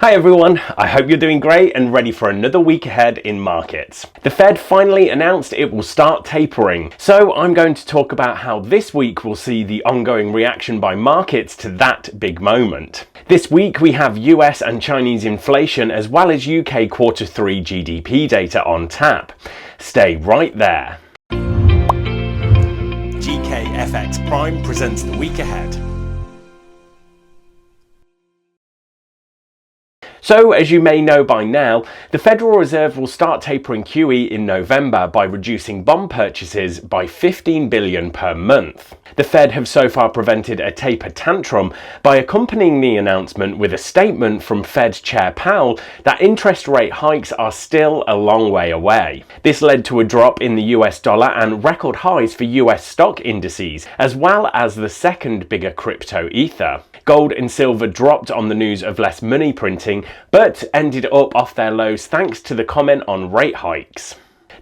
Hi everyone, I hope you're doing great and ready for another week ahead in markets. The Fed finally announced it will start tapering, so I'm going to talk about how this week will see the ongoing reaction by markets to that big moment. This week we have US and Chinese inflation as well as UK quarter 3 GDP data on tap. Stay right there. GKFX Prime presents the week ahead. So, as you may know by now, the Federal Reserve will start tapering QE in November by reducing bond purchases by 15 billion per month. The Fed have so far prevented a taper tantrum by accompanying the announcement with a statement from Fed Chair Powell that interest rate hikes are still a long way away. This led to a drop in the US dollar and record highs for US stock indices, as well as the second bigger crypto Ether. Gold and silver dropped on the news of less money printing, but ended up off their lows thanks to the comment on rate hikes.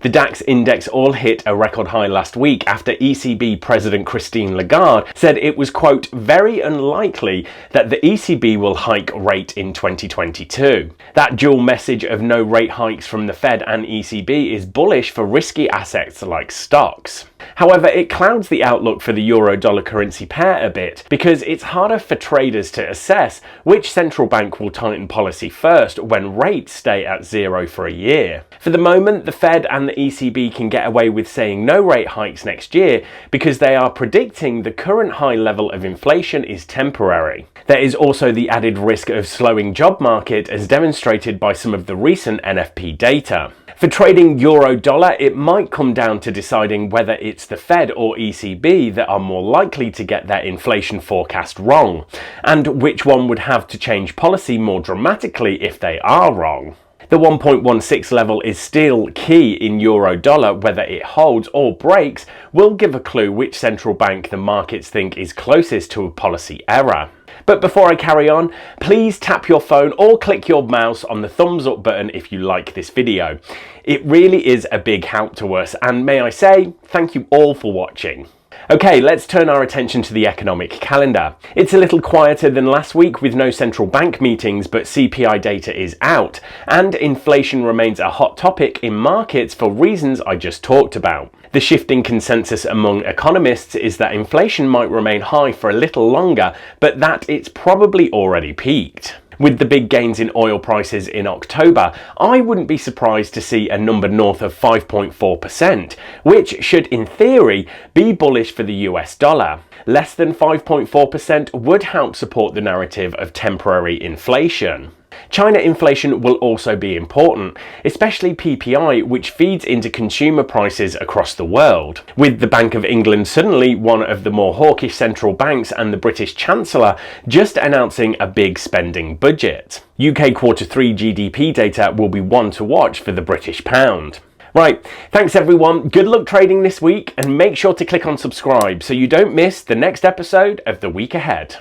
The DAX index all hit a record high last week after ECB President Christine Lagarde said it was, quote, very unlikely that the ECB will hike rate in 2022. That dual message of no rate hikes from the Fed and ECB is bullish for risky assets like stocks. However, it clouds the outlook for the euro dollar currency pair a bit because it's harder for traders to assess which central bank will tighten policy first when rates stay at zero for a year. For the moment, the Fed and the ECB can get away with saying no rate hikes next year because they are predicting the current high level of inflation is temporary. There is also the added risk of slowing job market as demonstrated by some of the recent NFP data. For trading euro dollar, it might come down to deciding whether it's the Fed or ECB that are more likely to get their inflation forecast wrong, and which one would have to change policy more dramatically if they are wrong. The 1.16 level is still key in euro dollar. Whether it holds or breaks will give a clue which central bank the markets think is closest to a policy error. But before I carry on, please tap your phone or click your mouse on the thumbs up button if you like this video. It really is a big help to us and may I say, thank you all for watching. Okay, let's turn our attention to the economic calendar. It's a little quieter than last week with no central bank meetings, but CPI data is out, and inflation remains a hot topic in markets for reasons I just talked about. The shifting consensus among economists is that inflation might remain high for a little longer, but that it's probably already peaked. With the big gains in oil prices in October, I wouldn't be surprised to see a number north of 5.4%, which should in theory be bullish for the US dollar. Less than 5.4% would help support the narrative of temporary inflation. China inflation will also be important, especially PPI, which feeds into consumer prices across the world. With the Bank of England suddenly one of the more hawkish central banks and the British Chancellor just announcing a big spending budget. UK quarter 3 GDP data will be one to watch for the British pound. Right, thanks everyone, good luck trading this week, and make sure to click on subscribe so you don't miss the next episode of the week ahead.